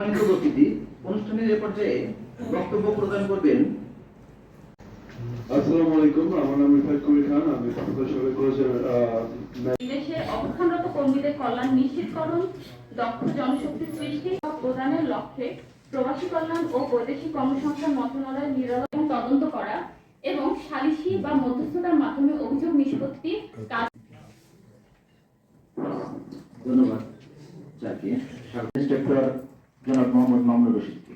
সম্মানিত উপস্থিতি অনুষ্ঠানের এ পর্যায়ে বক্তব্য প্রদান করবেন। আসসালামু আলাইকুম আমার নাম রিফাত কবির খান আমি কলকাতা কলেজের বিদেশে অবস্থানরত কর্মীদের কল্যাণ নিশ্চিতকরণ দক্ষ জনশক্তি সৃষ্টি প্রদানের লক্ষ্যে প্রবাসী কল্যাণ ও বৈদেশিক কর্মসংস্থান মন্ত্রণালয়ের নিরলস এবং তদন্ত করা এবং সালিসি বা মধ্যস্থতার মাধ্যমে অভিযোগ নিষ্পত্তি কাজ ধন্যবাদ। ইন্সপেক্টর জনাব মোহাম্মদ মামুনুর রশিদকে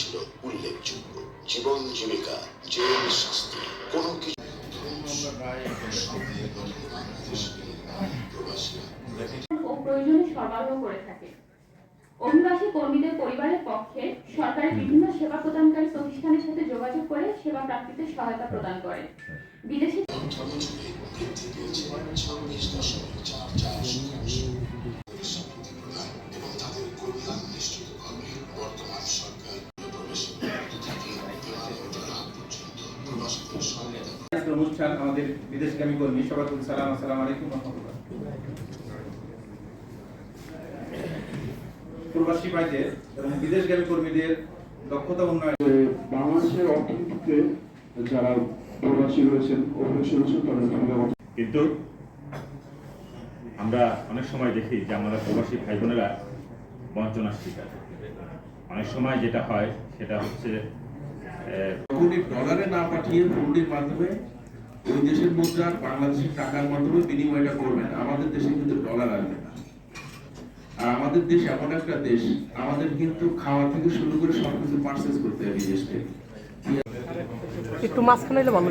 ছিল উল্লেখযোগ্য জীবন জীবিকা জেল শাস্তি কোনো কিছু প্রয়োজনে সরবরাহ করে থাকে। অভিবাসী কর্মীদের পরিবারের পক্ষে সরকারের বিভিন্ন সেবা প্রদানকারী প্রতিষ্ঠানের সাথে যোগাযোগ করে সেবা প্রাপ্তিতে সহায়তা প্রদান করে। বিদেশি প্রবাসীদের সহায়তা আজকের অনুষ্ঠান আমাদের বিদেশগামী কর্মী প্রতি সালাম আসসালামু আলাইকুম। রহমতুল্লাহ প্রবাসী ভাইদের এবং বিদেশগামী কর্মীদের দক্ষতা উন্নয়ন বাংলাদেশের অর্থনীতিতে যারা প্রবাসী রয়েছেন অভিবাসী রয়েছেন তাদের ভূমিকা কিন্তু আমরা অনেক সময় দেখি যে আমাদের প্রবাসী ভাই বোনেরা বঞ্চনার শিকার। অনেক সময় যেটা হয় সেটা হচ্ছে আহ, কোটি ডলারে না পাঠিয়ে হুন্ডির মাধ্যমে ওই দেশের মুদ্রা বাংলাদেশের টাকার মাধ্যমে বিনিময়টা করবেন আমাদের দেশে কিন্তু ডলার আসবে না। আর আমাদের দেশ এমন একটা দেশ, আমাদের কিন্তু খাওয়া থেকে শুরু করে সবকিছু পার্সেস করতে হয় বিদেশ একটু মাছ এলে ভালো।